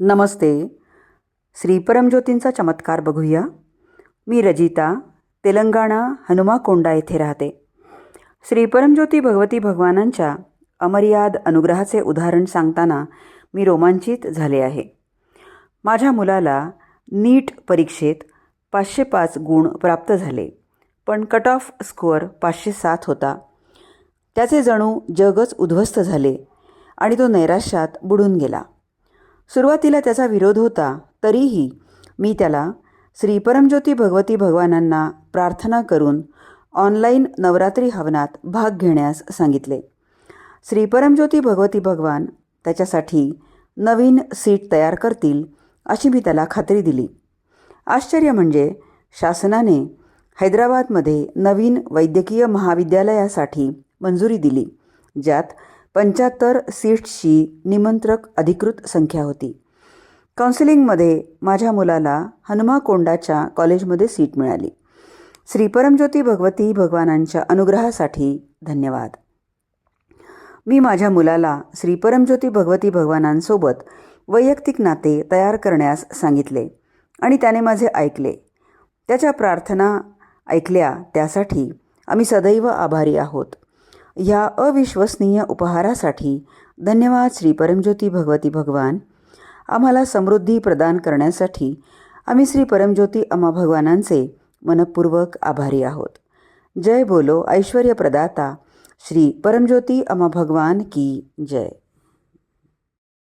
नमस्ते. श्री परमज्योतींचा चमत्कार बघूया. मी रजिता तेलंगणा हनुमाकोंडा येथे राहते. श्री परमज्योती भगवती भगवानांच्या अमर्याद अनुग्रहाचे उदाहरण सांगताना मी रोमांचित झाले आहे. माझ्या मुलाला नीट परीक्षेत पाचशे पाच गुण प्राप्त झाले पण कट ऑफ स्कोअर पाचशे सात होता. त्याचे जणू जगच उद्ध्वस्त झाले आणि तो नैराश्यात बुडून गेला. सुरुवातीला त्याचा विरोध होता तरीही मी त्याला श्री परमज्योती भगवती भगवानांना प्रार्थना करून ऑनलाईन नवरात्री हवनात भाग घेण्यास सांगितले. श्री परमज्योती भगवती भगवान त्याच्यासाठी नवीन सीट तयार करतील अशी मी त्याला खात्री दिली. आश्चर्य म्हणजे शासनाने हैदराबादमध्ये नवीन वैद्यकीय महाविद्यालयासाठी मंजुरी दिली ज्यात पंच्याहत्तर सीट्सची निमंत्रक अधिकृत संख्या होती. काउन्सिलिंगमध्ये माझ्या मुलाला हनुमाकोंडाच्या कॉलेजमध्ये सीट मिळाली. श्री परमज्योती भगवती भगवानांच्या अनुग्रहासाठी धन्यवाद. मी माझ्या मुलाला श्री परमज्योती भगवती भगवानांसोबत वैयक्तिक नाते तयार करण्यास सांगितले आणि त्याने माझे ऐकले. त्याच्या प्रार्थना ऐकल्या त्यासाठी आम्ही सदैव आभारी आहोत. या अविश्वसनीय उपहारासाठी धन्यवाद श्री परमज्योती भगवती भगवान. आम्हाला समृद्धी प्रदान करण्यासाठी आम्ही श्री परमज्योती अमा भगवानांचे मनपूर्वक आभारी आहोत. जय बोलो ऐश्वर्य प्रदाता श्री परमज्योती अमा भगवान की जय.